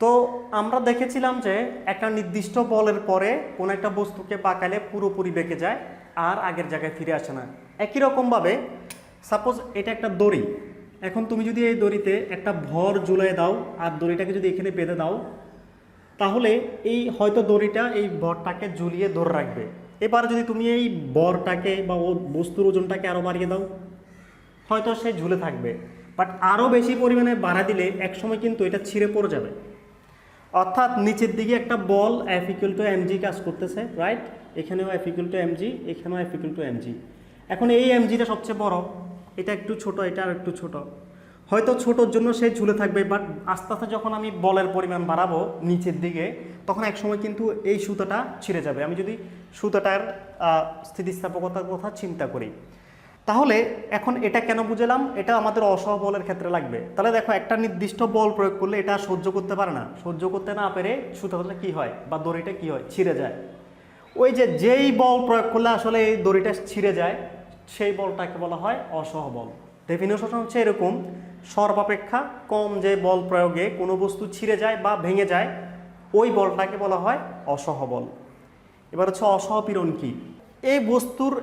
তো আমরা দেখেছিলাম যে একটা নির্দিষ্ট বলের পরে কোনো একটা বস্তুকে বাঁকালে পুরোপুরি বেঁকে যায় আর আগের জায়গায় ফিরে আসে না। একই রকমভাবে সাপোজ এটা একটা দড়ি। এখন তুমি যদি এই দড়িতে একটা ভর ঝুলাই দাও আর দড়িটাকে যদি এখানে বেঁধে দাও, তাহলে এই হয়তো দড়িটা এই ভরটাকে ঝুলিয়ে ধরে রাখবে। এবার যদি তুমি এই বরটাকে বা ও বস্তুর ওজনটাকে আরও বাড়িয়ে দাও, হয়তো সে ঝুলে থাকবে। বাট আরও বেশি পরিমাণে বাড়া দিলে একসময় কিন্তু এটা ছিঁড়ে পড়ে যাবে। অর্থাৎ নিচের দিকে একটা বল এফ ইকুয়াল টু এমজি কাজ করতেছে রাইট এখানেও এফ ইকুয়াল টু এমজি এখানেও এফ ইকুয়াল টু এমজি এখন এই এমজিটা সবচেয়ে বড়। এটা একটু ছোট, এটা আর একটু ছোট। হয়তো ছোটোর জন্য সে ঝুলে থাকবে বাট আস্তে আস্তে যখন আমি বলের পরিমাণ বাড়াবো নিচের দিকে, তখন একসময় কিন্তু এই সুতাটা ছিঁড়ে যাবে। আমি যদি সুতাটার স্থিতিস্থাপকতার কথা চিন্তা করি তাহলে এখন এটা কেন বুঝলাম? এটা আমাদের অসহবলের ক্ষেত্রে লাগবে। তাহলে দেখো, একটা নির্দিষ্ট বল প্রয়োগ করলে এটা সহ্য করতে পারে না। সহ্য করতে না পেরে সুতাটা কি হয়? বা দড়িটা কি হয়? ছিঁড়ে যায়। ওই যে যেই বল প্রয়োগ করলে আসলে এই দড়িটা ছিঁড়ে যায়, সেই বলটাকে বলা হয় অসহবল ডেফিনেশন হচ্ছে এরকম, সর্বাপেক্ষা কম যে বল প্রয়োগে কোনো বস্তু ছিঁড়ে যায় বা ভেঙে যায়, ওই বলটাকে বলা হয় অসহবল এবার হচ্ছে অসহপীড়ন কি? এই বস্তুর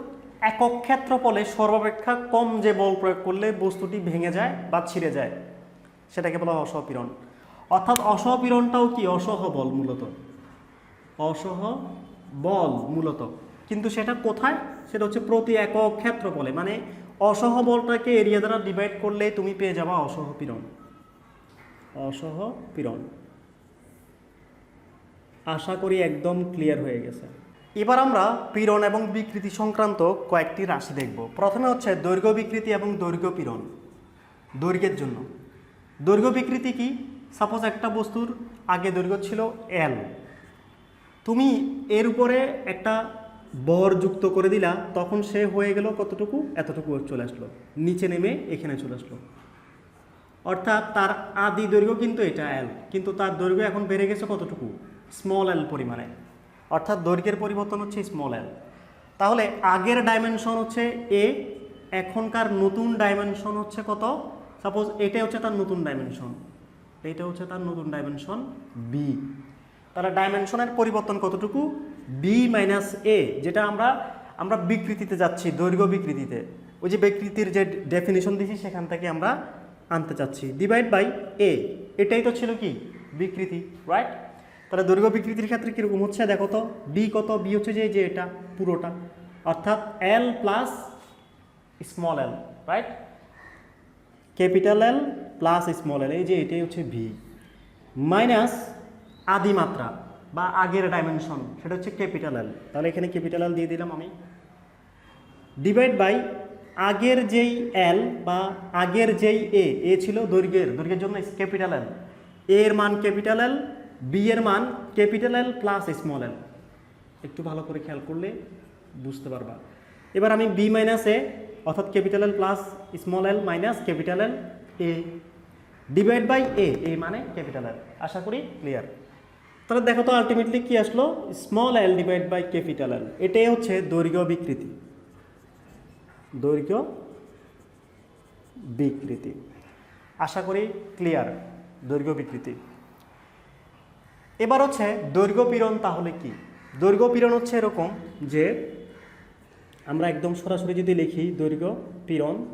একক ক্ষেত্রফলে সর্বাপেক্ষা কম যে বল প্রয়োগ করলে বস্তুটি ভেঙে যায় বা ছিঁড়ে যায়, সেটাকে বলা হয় অসহপীড়ন অর্থাৎ অসহপীড়নটাও কি? অসহ বল মূলত। অসহ বল মূলত। কিন্তু সেটা কোথায়? সেটা হচ্ছে প্রতি একক ক্ষেত্রফলে। মানে অসহবলটাকে এরিয়া দ্বারা ডিভাইড করলে তুমি পেয়ে যাবা অসহপীড়ন অসহপীড়ন আশা করি একদম ক্লিয়ার হয়ে গেছে। এবার আমরা পীড়ন এবং বিকৃতি সংক্রান্ত কয়েকটি রাশি দেখব। প্রথমে হচ্ছে দৈর্ঘ্য, বিকৃতি এবং দৈর্ঘ্য, পীড়ন। দৈর্ঘ্যের জন্য। দৈর্ঘ্য, বিকৃতি কি? সাপোজ একটা বস্তুর আগে দৈর্ঘ্য ছিল এল তুমি এর উপরে একটা বর যুক্ত করে দিলা, তখন সে হয়ে গেল কতটুকু? এতটুকু চলে আসলো। নিচে নেমে এখানে চলে আসলো। অর্থাৎ তার আদি দৈর্ঘ্য কিন্তু এটা এল কিন্তু তার দৈর্ঘ্য এখন বেড়ে গেছে কতটুকু? স্মল এল পরিমাণে। অর্থাৎ দৈর্ঘ্যের পরিবর্তন হচ্ছে স্মল এল তাহলে আগের ডাইমেনশন হচ্ছে এ এখনকার নতুন ডাইমেনশন হচ্ছে কত? সাপোজ এটা হচ্ছে তার নতুন ডাইমেনশন এইটা হচ্ছে তার নতুন ডাইমেনশন বি তাহলে ডাইমেনশনের পরিবর্তন কতটুকু? বি মাইনাস এ যেটা আমরা আমরা বিকৃতিতে যাচ্ছি, দৈর্ঘ্য বিকৃতিতে। ওই যে বিকৃতির যে ডেফিনিশন দিয়েছি সেখান থেকে আমরা আনতে চাচ্ছি। ডিভাইড বাই এ এটাই তো ছিল কি? বিকৃতি রাইট তাহলে দৈর্ঘ্য বিকৃতির ক্ষেত্রে কীরকম হচ্ছে? দেখো তো বি কত? বি হচ্ছে যে যে এটা, পুরোটা। অর্থাৎ L plus small L right capital L plus small L এই যে এটাই হচ্ছে ভি মাইনাস আদি মাত্রা, বা আগের ডাইমেনশন সেটা হচ্ছে ক্যাপিটাল এল তাহলে এখানে ক্যাপিটাল এল দিয়ে দিলাম আমি। ডিভাইড বাই আগের যেই এল বা আগের যেই এ এ ছিল দৈর্ঘ্যের। দৈর্ঘ্যের জন্য ক্যাপিটাল এল এর মান ক্যাপিটাল এল বি এর মান capital L plus small L একটু ভালো করে খেয়াল করলে বুঝতে পারবা। এবার আমি বি মাইনাস এ অর্থাৎ capital L plus small L minus capital L A divide by A A মানে ক্যাপিটাল এল আশা করি ক্লিয়ার তাহলে দেখো তো আলটিমেটলি কি আসলো? Small L divide by capital L এটাই হচ্ছে দৈর্ঘ্য বিকৃতি। দৈর্ঘ্য বিকৃতি। আশা করি ক্লিয়ার দৈর্ঘ্য বিকৃতি। এবার হচ্ছে দৈর্ঘ্য পীড়ন তাহলে কি? দৈর্ঘ্য পীড়ন হচ্ছে এরকম যে আমরা একদম সরাসরি যদি লিখি দৈর্ঘ্য পীড়ন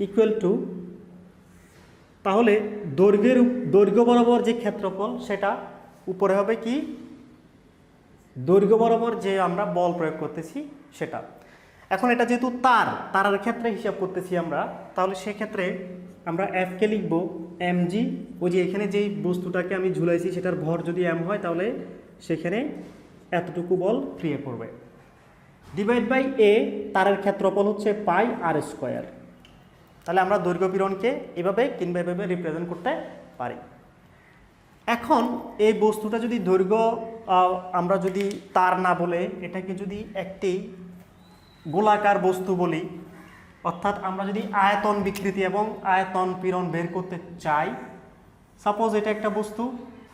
ইকুয়াল টু তাহলে দৈর্ঘ্যের দৈর্ঘ্য বরাবর যে ক্ষেত্রফল সেটা উপরে হবে কি? দৈর্ঘ্য বরাবর যে আমরা বল প্রয়োগ করতেছি সেটা। এখন এটা যেহেতু তার, তারার ক্ষেত্রে হিসাব করতেছি আমরা, তাহলে সেক্ষেত্রে আমরা এফকে লিখব এম জি ওই যে এখানে যেই বস্তুটাকে আমি ঝুলাইছি, সেটার ভর যদি এম হয়, তাহলে সেখানে এতটুকু বল ক্রিয়ে পড়বে। ডিভাইড বাই এ তারের ক্ষেত্রফল হচ্ছে পাই আর স্কোয়ার তাহলে আমরা দৈর্ঘ্য পীড়নকে এভাবে কিংবা এভাবে রিপ্রেজেন্ট করতে পারি। এখন এই বস্তুটা যদি দৈর্ঘ্য আমরা যদি তার না বলে এটাকে যদি একটি গোলাকার বস্তু বলি অর্থাৎ আমরা যদি আয়তন বিকৃতি এবং আয়তন পীড়ন বের করতে চাই সাপোজ এটা একটা বস্তু,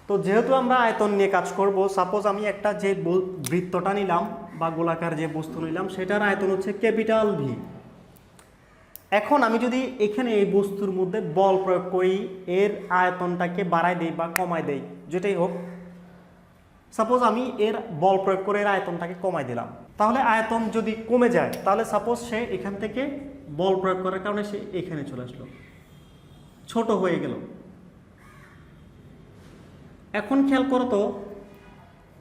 তো যেহেতু আমরা আয়তন নিয়ে কাজ করব সাপোজ আমি একটা যে বৃত্তটা নিলাম বা গোলাকার যে বস্তু নিলাম, সেটার আয়তন হচ্ছে ক্যাপিটাল ভি এখন আমি যদি এখানে এই বস্তুর মধ্যে বল প্রয়োগ করি, এর আয়তনটাকে বাড়াই দেই বা কমাই দেই, যেটাই হোক সাপোজ আমি এর বল প্রয়োগ করে এর আয়তনটাকে কমাই দিলাম। তাহলে আয়তন যদি কমে যায়, তাহলে সাপোজ সে এখান থেকে বল প্রয়োগ করার কারণে সে এখানে চলে আসলো। ছোট হয়ে গেল। এখন খেয়াল করো তো,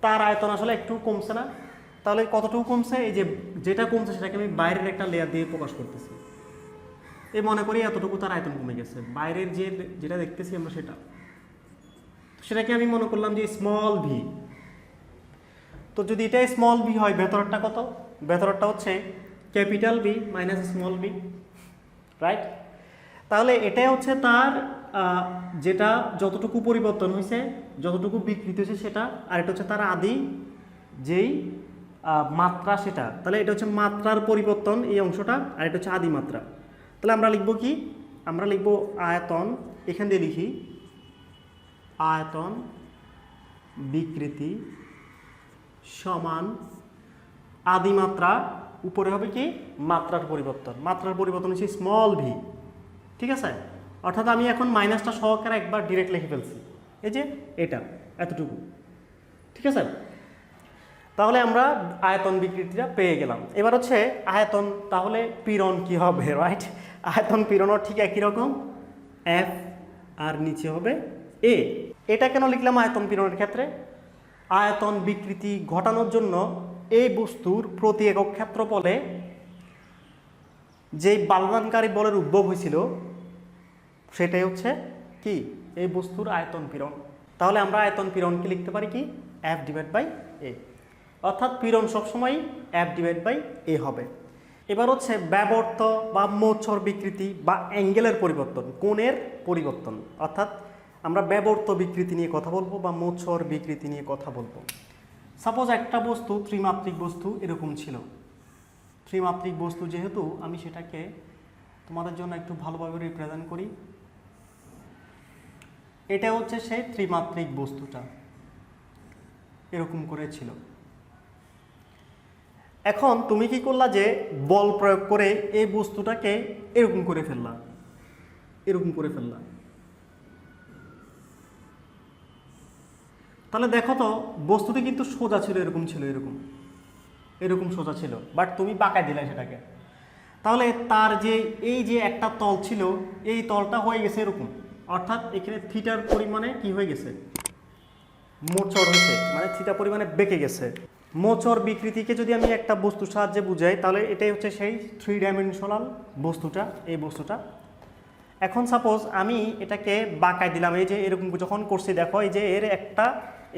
তার আয়তন আসলে একটু কমছে না। তাহলে কতটুকু কমছে? এই যে যেটা কমছে সেটাকে আমি বাইরের একটা লেয়ার দিয়ে প্রকাশ করতেছি। এই মনে করি এতটুকু তার আয়তন কমে গেছে। বাইরের যে যেটা দেখতেছি আমরা সেটা। সেটাকে আমি মনে করলাম যে স্মল ভি তো যদি এটা স্মল ভি হয়, ভেতরটা কত? ভেতরটা হচ্ছে capital B minus small B right তাহলে এটাই হচ্ছে তার যেটা যতটুকু পরিবর্তন হয়েছে, যতটুকু বিকৃতি হয়েছে সেটা, আর এটা হচ্ছে তার আদি যেই মাত্রা সেটা। তাহলে এটা হচ্ছে মাত্রার পরিবর্তন এই অংশটা, আর এটা হচ্ছে আদি মাত্রা। তাহলে আমরা লিখব কি? আমরা লিখব আয়তন, এখান দিয়ে লিখি, আয়তন বিকৃতি সমান আদিমাত্রা উপরে হবে কি? মাত্রার পরিবর্তন। মাত্রার পরিবর্তন হচ্ছে স্মল ভি ঠিক আছে? অর্থাৎ আমি এখন মাইনাসটা সহকারে একবার ডিরেক্ট লিখে ফেলছি। এই যে এটা, এতটুকু। ঠিক আছে? তাহলে আমরা আয়তন বিকৃতিটা পেয়ে গেলাম। এবার হচ্ছে আয়তন, তাহলে পীড়ন কি হবে রাইট আয়তন, পীড়নও ঠিক একই রকম। এফ আর নিচে হবে এ এটা কেন লিখলাম আয়তন, পীড়নের ক্ষেত্রে? আয়তন বিকৃতি ঘটানোর জন্য এই বস্তুর প্রতি একক ক্ষেত্রফলে যেই বালবানকারী বলের উদ্ভব হয়েছিল, সেটাই হচ্ছে কি? এই বস্তুর আয়তন পীড়ন। তাহলে আমরা আয়তন পীড়নকে লিখতে পারি কি? এফ ডিভাইড বাই এ অর্থাৎ পীড়ন সবসময় এফ ডিভাইড বাই এ হবে। এবার হচ্ছে ব্যবর্ত বা মোচ্ছর বিকৃতি বা অ্যাঙ্গেলের পরিবর্তন, কোণের পরিবর্তন, অর্থাৎ আমরা ব্যবর্ত বিকৃতি নিয়ে কথা বলব বা মোচ্ছর বিকৃতি নিয়ে কথা বলব। সাপোজ একটা বস্তু, ত্রিমাত্রিক বস্তু এরকম ছিল। ত্রিমাত্রিক বস্তু যেহেতু, আমি সেটাকে তোমাদের জন্য একটু ভালোভাবে রিপ্রেজেন্ট করি। এটা হচ্ছে সেই ত্রিমাত্রিক বস্তুটা। এরকম করে ছিল। এখন তুমি কি করলা যে বল প্রয়োগ করে এই বস্তুটাকে এরকম করে ফেললা। এরকম করে ফেললা। তাহলে দেখো তো বস্তুটি কিন্তু সোজা ছিল, এরকম ছিল, এরকম। এরকম সোজা ছিল বাট তুমি বাঁকায় দিলে সেটাকে। তাহলে তার যে, এই যে একটা তল ছিল, এই তলটা হয়ে গেছে এরকম। অর্থাৎ এখানে থিটার পরিমাণে কি হয়ে গেছে? মোচর হয়েছে মানে থিটা পরিমাণে বেঁকে গেছে। মোচর বিকৃতিকে যদি আমি একটা বস্তুর সাহায্যে বুঝাই, তাহলে এটাই হচ্ছে সেই থ্রি ডাইমেনশনাল বস্তুটা, এই বস্তুটা। এখন সাপোজ আমি এটাকে বাঁকায় দিলাম, এই যে এরকম যখন করছি, দেখো, এই যে এর একটা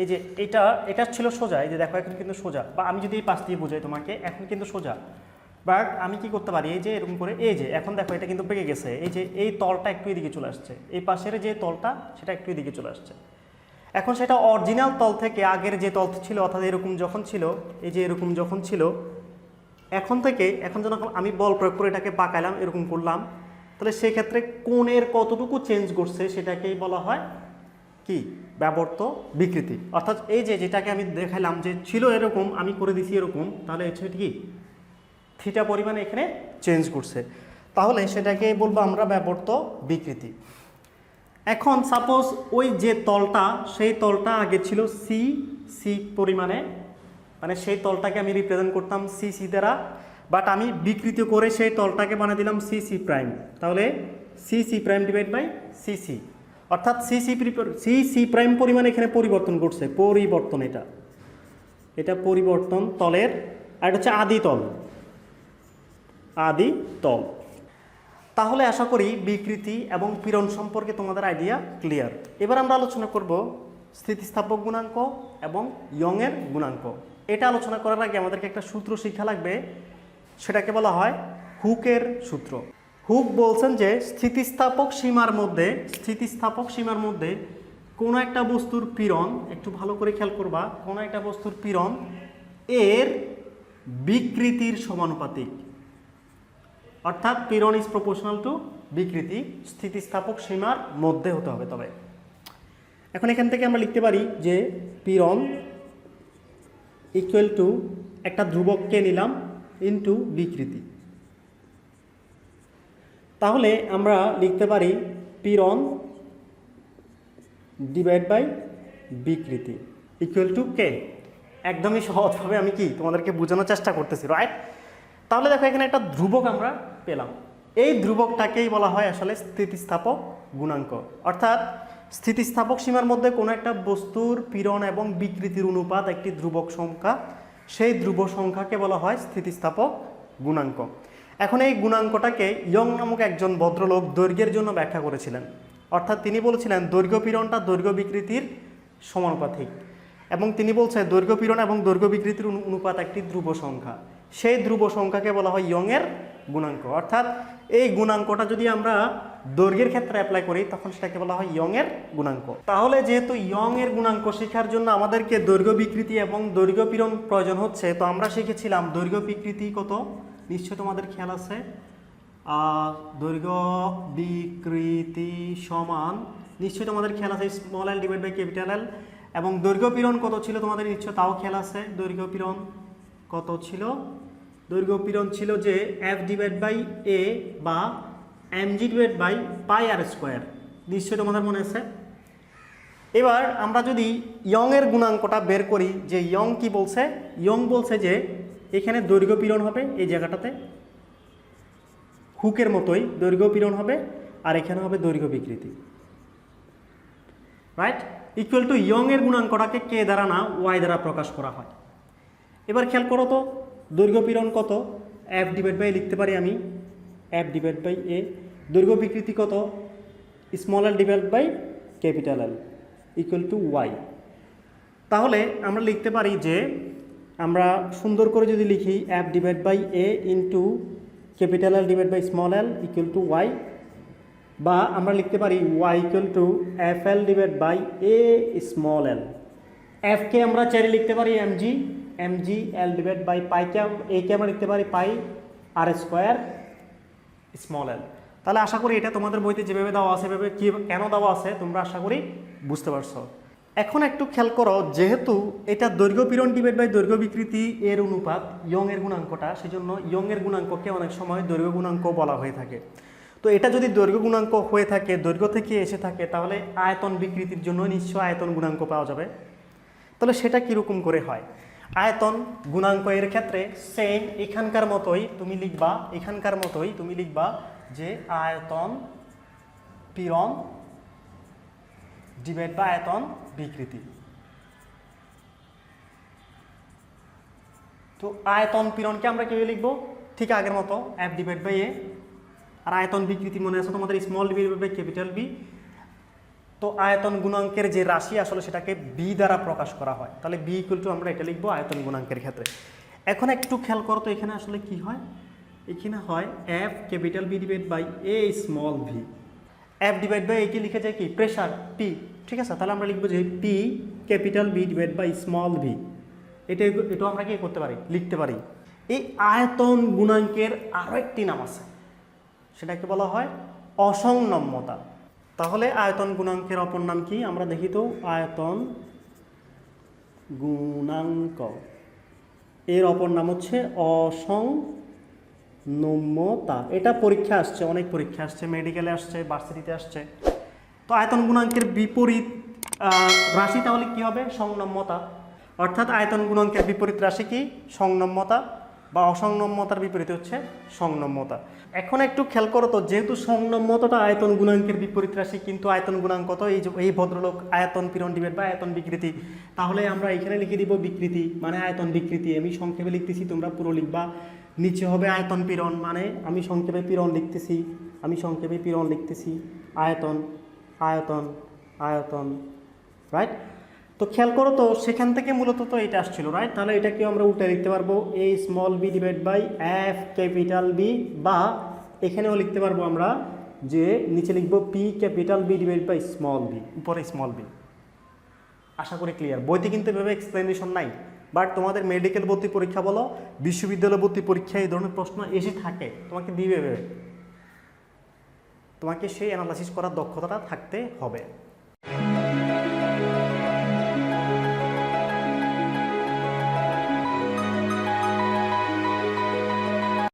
এই যে এটা এটা ছিল সোজা, এই যে দেখো এখন কিন্তু সোজা। বা আমি যদি এই পাশ দিয়ে বোঝাই তোমাকে, এখন কিন্তু সোজা। বাট আমি কি করতে পারি, এই যে এরকম করে, এই যে, এখন দেখো এটা কিন্তু পেকে গেছে। এই যে এই তলটা একটু এদিকে চলে আসছে। এই পাশের যে তলটা, সেটা একটু এদিকে চলে আসছে। এখন সেটা অরিজিনাল তল থেকে আগের যে তল ছিল, অর্থাৎ এরকম যখন ছিল, এই যে এরকম যখন ছিল, এখন থেকে, এখন যখন আমি বল প্রয়োগ করে এটাকে পাকাইলাম, এরকম করলাম, তাহলে সেক্ষেত্রে কোণের কতটুকু চেঞ্জ করছে সেটাকেই বলা হয় কি? ব্যবর্ত বিকৃতি। অর্থাৎ এই যে যেটাকে আমি দেখালাম যে ছিল এরকম, আমি করে দিছি এরকম, তাহলে হচ্ছে কি? থিটা পরিমাণে এখানে চেঞ্জ করছে তাহলে সেটাকে বলব আমরা ব্যবর্ত বিকৃতি। এখন সাপোজ ওই যে তলটা, সেই তলটা আগে ছিল সি সি পরিমাণে মানে সেই তলটাকে আমি রিপ্রেজেন্ট করতাম সি সি দ্বারা বাট আমি বিকৃত করে সেই তলটাকে বানিয়ে দিলাম সি সি প্রাইম তাহলে C C prime divide by C C অর্থাৎ C C C C prime পরিমাণ এখানে পরিবর্তন করছে, পরিবর্তন এটা। এটা পরিবর্তন তলের, আর এটা হচ্ছে আদি তল। আদি তল। তাহলে আশা করি বিকৃতি এবং পীড়ন সম্পর্কে তোমাদের আইডিয়া ক্লিয়ার এবার আমরা আলোচনা করব স্থিতিস্থাপক গুণাঙ্ক এবং ইয়ংয়ের গুণাঙ্ক। এটা আলোচনা করার আগে আমাদেরকে একটা সূত্র শিক্ষা লাগবে, সেটাকে বলা হয় হুকের সূত্র। হুক বলছেন যে স্থিতিস্থাপক সীমার মধ্যে, স্থিতিস্থাপক সীমার মধ্যে কোনো একটা বস্তুর পীড়ন, একটু ভালো করে খেয়াল করবা, কোনো একটা বস্তুর পীড়ন এর বিকৃতির সমানুপাতিক। অর্থাৎ পীড়ন ইজ প্রপোর্শনাল টু বিকৃতি, স্থিতিস্থাপক সীমার মধ্যে হতে হবে তবে। এখন এখান থেকে আমরা লিখতে পারি যে পীড়ন ইকুয়াল টু একটা ধ্রুবককে নিলাম ইনটু বিকৃতি। তাহলে আমরা লিখতে পারি পীড়ন ডিভাইড বাই বিকৃতি। ইকুয়াল টু কে একদমই সহজভাবে আমি কি তোমাদেরকে বোঝানোর চেষ্টা করতেছি রাইট তাহলে দেখো এখানে একটা ধ্রুবক আমরা পেলাম। এই ধ্রুবকটাকেই বলা হয় আসলে স্থিতিস্থাপক গুণাঙ্ক। অর্থাৎ স্থিতিস্থাপক সীমার মধ্যে কোনো একটা বস্তুর পীড়ন এবং বিকৃতির অনুপাত একটি ধ্রুবক সংখ্যা, সেই ধ্রুব সংখ্যাকে বলা হয় স্থিতিস্থাপক গুণাঙ্ক। এখন এই গুণাঙ্কটাকে ইয়ং নামক একজন ভদ্রলোক দৈর্ঘ্যের জন্য ব্যাখ্যা করেছিলেন। অর্থাৎ তিনি বলেছিলেন, দৈর্ঘ্য পীড়নটা দৈর্ঘ্য বিকৃতির সমানুপাতিক। এবং তিনি বলছে দৈর্ঘ্য পীড়ন এবং দৈর্ঘ্য বিকৃতির অনুপাত একটি ধ্রুব সংখ্যা। সেই ধ্রুব সংখ্যাকে বলা হয় ইয়ংয়ের গুণাঙ্ক। অর্থাৎ এই গুণাঙ্কটা যদি আমরা দৈর্ঘ্যের ক্ষেত্রে অ্যাপ্লাই করি, তখন সেটাকে বলা হয় ইয়ংয়ের গুণাঙ্ক। তাহলে যেহেতু ইয়ংয়ের গুণাঙ্ক শেখার জন্য আমাদেরকে দৈর্ঘ্য বিকৃতি এবং দৈর্ঘ্য পীড়ন প্রয়োজন হচ্ছে, তো আমরা শিখেছিলাম দৈর্ঘ্য বিকৃতি কত? নিশ্চয় তোমাদের খেয়াল আছে। দৈর্ঘ্য, বিকৃতি সমান নিশ্চয়ই তোমাদের খেয়াল আছে small L divide by capital L এবং দৈর্ঘ্য পীড়ন কত ছিল তোমাদের নিশ্চয় তাও খেয়াল আছে। দৈর্ঘ্য পীড়ন কত ছিল? দৈর্ঘ্য পীড়ন ছিল যে এফ ডিভাইড বাই এ বা M G divide by pi R square নিশ্চয়ই তোমাদের মনে আছে? এবার আমরা যদি ইয়ংয়ের গুণাঙ্কটা বের করি, যে ইয়ং কি বলছে? ইয়ং বলছে যে এখানে দৈর্ঘ্য পীড়ন হবে এই জায়গাটাতে। হুকের মতোই দৈর্ঘ্য পীড়ন হবে আর এখানে হবে দৈর্ঘ্য বিকৃতি। রাইট ইকুয়াল টু ইয়ং এর গুণাঙ্কটাকে কে দ্বারা না ওয়াই দ্বারা প্রকাশ করা হয়। এবার খেয়াল করো তো, দৈর্ঘ্য পীড়ন কত? এফ ডিভাইড বাই লিখতে পারি আমি। এফ ডিভাইড বাই এ দৈর্ঘ্য বিকৃতি কত? Small L divide by capital L equal to Y তাহলে আমরা লিখতে পারি যে আমরা সুন্দর করে যদি লিখি F divide by A into capital L divide by small L equal to Y বা আমরা লিখতে পারি Y equal to F L divide by A small L এফকে আমরা চাইলে লিখতে পারি M G M G L divide by pi পাইকে একে আমরা লিখতে পারি পাই আর স্কোয়ার স্মল এল তাহলে আশা করি এটা তোমাদের বইতে যেভাবে দেওয়া আছে সেভাবে কি কেন দেওয়া আছে, তোমরা আশা করি বুঝতে পারছ। এখন একটু খেয়াল করো, যেহেতু এটা দৈর্ঘ্য পীড়ন ডিভাইড বাই দৈর্ঘ্য বিকৃতি এর অনুপাত ইয়ং এর গুণাঙ্কটা, সেজন্য ইয়ং এর গুণাঙ্ককে অনেক সময় দৈর্ঘ্য গুণাঙ্ক বলা হয়ে থাকে। তো এটা যদি দৈর্ঘ্য গুণাঙ্ক হয়ে থাকে, দৈর্ঘ্য থেকে এসে থাকে, তাহলে আয়তন বিকৃতির জন্য নিশ্চয় আয়তন গুণাঙ্ক পাওয়া যাবে। তাহলে সেটা কীরকম করে হয়? আয়তন গুণাঙ্ক এর ক্ষেত্রে সেম এখানকার মতোই তুমি লিখবা, এখানকার মতোই তুমি লিখবা যে আয়তন পীড়ন ডিভাইড বা আয়তন বিকৃতি। তো আয়তন পীড়নকে আমরা কীভাবে লিখব? ঠিক আগের মতো এফ ডিভাইড বাই এ আর আয়তন বিকৃতি মনে আছে তোমাদের small divide by capital B তো আয়তন গুণাঙ্কের যে রাশি আসলে সেটাকে বি দ্বারা প্রকাশ করা হয়। তাহলে বি ইকুয়াল টু আমরা এটা লিখব আয়তন গুণাঙ্কের ক্ষেত্রে। এখন একটু খেয়াল করো তো এখানে আসলে কি হয়? এখানে হয় F capital B divide by A small V F divide by একে লিখে যায় কি? প্রেশার পি ঠিক আছে? তাহলে আমরা লিখব যে P capital B divide by small V এটা এটাও আমরা কি করতে পারি? লিখতে পারি। এই আয়তন গুণাঙ্কের আরও একটি নাম আছে। সেটাকে বলা হয় অসংনম্যতা তাহলে আয়তন গুণাঙ্কের অপর নাম কি? আমরা দেখি তো, আয়তন গুণাঙ্ক। এর অপর নাম হচ্ছে অসংনম্যতা এটা পরীক্ষা আসছে, অনেক পরীক্ষা আসছে মেডিকেলে আসছে ভার্সিটিতে আসছে। তো আয়তন গুণাঙ্কের বিপরীত রাশি তাহলে কি হবে? সংনম্যতা অর্থাৎ আয়তন গুণাঙ্কের বিপরীত রাশি কি? সংনম্যতা বা অসংনম্যতার বিপরীত হচ্ছে সংনম্যতা এখন একটু খেয়াল করো তো, যেহেতু সংনম্যতাটা আয়তন গুণাঙ্কের বিপরীত রাশি, কিন্তু আয়তন গুণাঙ্ক তো এই এই ভদ্রলোক আয়তন পীড়ন ডিবেট বা আয়তন বিকৃতি, তাহলে আমরা এখানে লিখে দিব বিকৃতি মানে আয়তন বিকৃতি। আমি সংক্ষেপে লিখতেছি, তোমরা পুরো লিখবা। নিচে হবে আয়তন পীড়ন মানে আমি সংক্ষেপে পীড়ন লিখতেছি, আমি সংক্ষেপে পীড়ন লিখতেছি, আয়তন আয়তন আয়তন রাইট তো খেয়াল করো তো, সেখান থেকে মূলত তো এটা আসছিল রাইট তাহলে এটাকেও আমরা উল্টে লিখতে পারব এই small B divide by F capital B বা এখানেও লিখতে পারব আমরা যে নিচে লিখব P capital B divide by small B উপরে স্মল বি আশা করি ক্লিয়ার বইতে কিন্তু এভাবে এক্সপ্লেনেশন নাই। বাট তোমাদের মেডিকেল ভর্তি পরীক্ষা বলো, বিশ্ববিদ্যালয় ভর্তি পরীক্ষায় এই ধরনের প্রশ্ন এসে থাকে, তোমাকে দিবে। তোমাকে সেই অ্যানালাইসিস করার দক্ষতাটা থাকতে হবে।